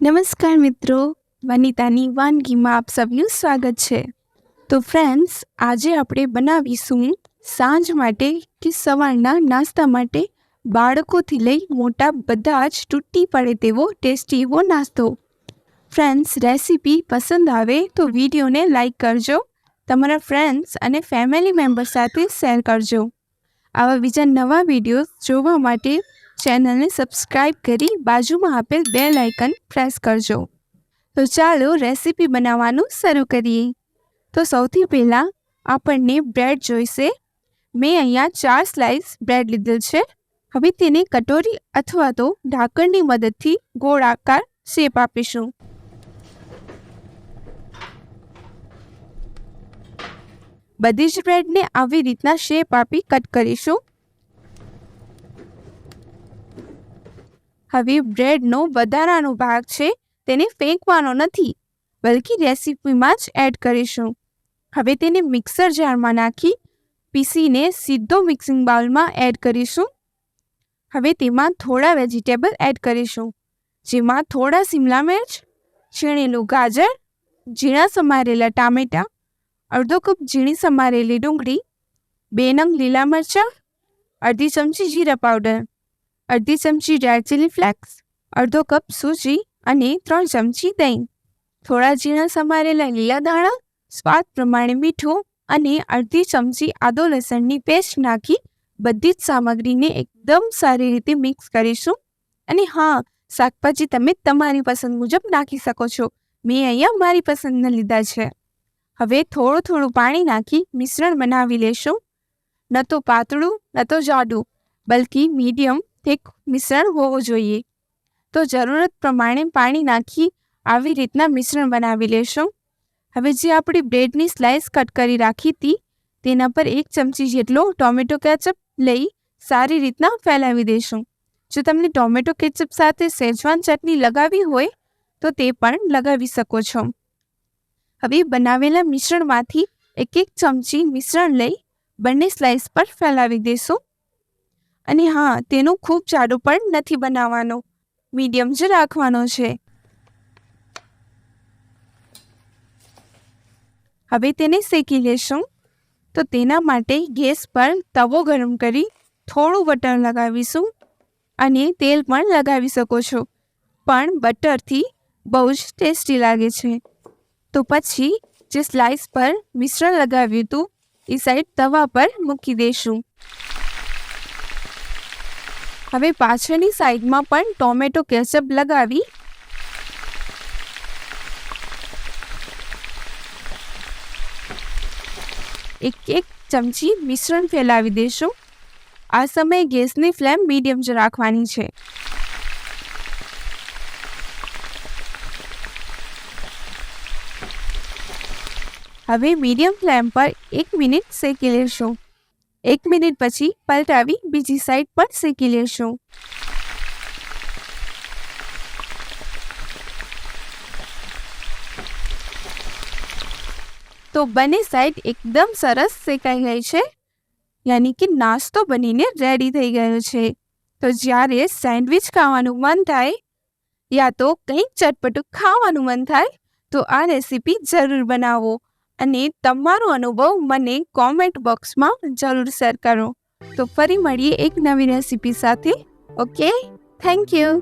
નમસ્કાર મિત્રો, વનિતાની વાનગીમાં આપ સૌનું સ્વાગત છે. તો ફ્રેન્ડ્સ આજે આપણે બનાવીશું સાંજ માટે કે સવારના નાસ્તા માટે બાળકોથી લઈ મોટા બધા જ તૂટી પડે તેવો ટેસ્ટી એવો નાસ્તો. ફ્રેન્ડ્સ રેસીપી પસંદ આવે તો વિડીયોને લાઈક કરજો, તમારા ફ્રેન્ડ્સ અને ફેમિલી મેમ્બર સાથે શેર કરજો. આવા બીજા નવા વિડીયોઝ જોવા માટે ચેનલને સબસ્ક્રાઇબ કરી બાજુમાં આપેલ બે લાઇકન પ્રેસ કરજો. તો ચાલો રેસીપી બનાવવાનું શરૂ કરીએ. તો સૌથી પહેલાં આપણને બ્રેડ જોઈશે. મેં અહીંયા ચાર સ્લાઇસ બ્રેડ લીધેલ છે. હવે તેને કટોરી અથવા તો ઢાંકણની મદદથી ગોળાકાર શેપ આપીશું. બધી જ બ્રેડને આવી રીતના શેપ આપી કટ કરીશું. હવે બ્રેડનો વધારાનો ભાગ છે, તેને ફેંકવાનો નથી. બલકી રેસીપીમાં જ એડ કરીશું. હવે તેને મિક્સર જારમાં નાખી, પીસીને સીધો મિક્સિંગ બાઉલમાં એડ કરીશું. હવે તેમાં થોડા વેજીટેબલ એડ કરીશું. જેમાં થોડા શિમલા મિર્ચ, છીણેલું ગાજર, ઝીણા સમારેલા ટામેટાં, અડધો કપ ઝીણી સમારેલી ડુંગળી, બે નંગ લીલા મરચાં, અડધી ચમચી જીરા પાવડર. અડધી ચમચી રેડ ચીલી ફ્લેક્સ અડધો કપ સૂજી અને ત્રણ ચમચી દહીં. થોડા ઝીણા સમારેલા લીલા દાણા, સ્વાદ પ્રમાણે મીઠું અને અડધી ચમચી આદો લસણની પેસ્ટ નાખી બધી જ સામગ્રીને એકદમ સારી રીતે મિક્સ કરીશું. અને હા, શાકભાજી તમે તમારી પસંદ મુજબ નાખી શકો છો. મેં અહીંયા મારી પસંદના લીધા છે. હવે થોડું થોડું પાણી નાખી મિશ્રણ બનાવી લેશું. ન તો પાતળું, ન તો જાડું, બલકી મીડિયમ થીક મિશ્રણ હોવું જોઈએ. તો જરૂરત પ્રમાણે પાણી નાખી આવી રીતના મિશ્રણ બનાવી લેશું. હવે જે આપણી બ્રેડની સ્લાઇસ કટ કરી રાખી હતી, તેના પર એક ચમચી જેટલો ટોમેટો કેચઅપ લઈ સારી રીતના ફેલાવી દઈશું જો તમને ટોમેટો કેચઅપ સાથે સેજવાન ચટણી લગાવી હોય, તો તે પણ લગાવી શકો છો. હવે બનાવેલા મિશ્રણમાંથી એક એક ચમચી મિશ્રણ લઈ બંને સ્લાઇસ પર ફેલાવી દઈશું અને હા, તેનું ખૂબ જાડું પણ નથી બનાવવાનો. મીડિયમ જ રાખવાનો છે. હવે તેને શેકી લેશું. તો તેના માટે ગેસ પર તવો ગરમ કરી થોડું બટર લગાવીશું અને તેલ પણ લગાવી શકો છો. પણ બટરથી બહુ જ ટેસ્ટી લાગે છે. તો પછી જે સ્લાઇસ પર મિશ્રણ લગાવ્યું હતું, એ સાઈડ તવા પર મૂકી દઈશું હવે પાછળની સાઈડમાં પણ ટોમેટો કેચઅપ લગાવી. એક એક ચમચી મિશ્રણ ફેલાવી દઈશું આ સમયે ગેસની ફ્લેમ મીડિયમ જ રાખવાની છે. હવે મીડિયમ ફ્લેમ પર એક મિનિટ શેકી લેશું. એક મિનિટ પછી પલટાવી બીજી સાઈડ પર શેકી લેશું. તો બંને સાઈડ એકદમ સરસ શેકાઈ ગઈ છે. યાની કે નાસ્તો બનીને રેડી થઈ ગયો છે. તો જ્યારે સેન્ડવિચ ખાવાનું મન થાય યા તો કંઈક ચટપટું ખાવાનું મન થાય તો આ રેસીપી જરૂર બનાવો. અને તમારો અનુભવ મને કોમેન્ટ બોક્સમાં જરૂર શેર કરો. તો ફરી મળીએ એક નવી રેસીપી સાથે. Okay thank you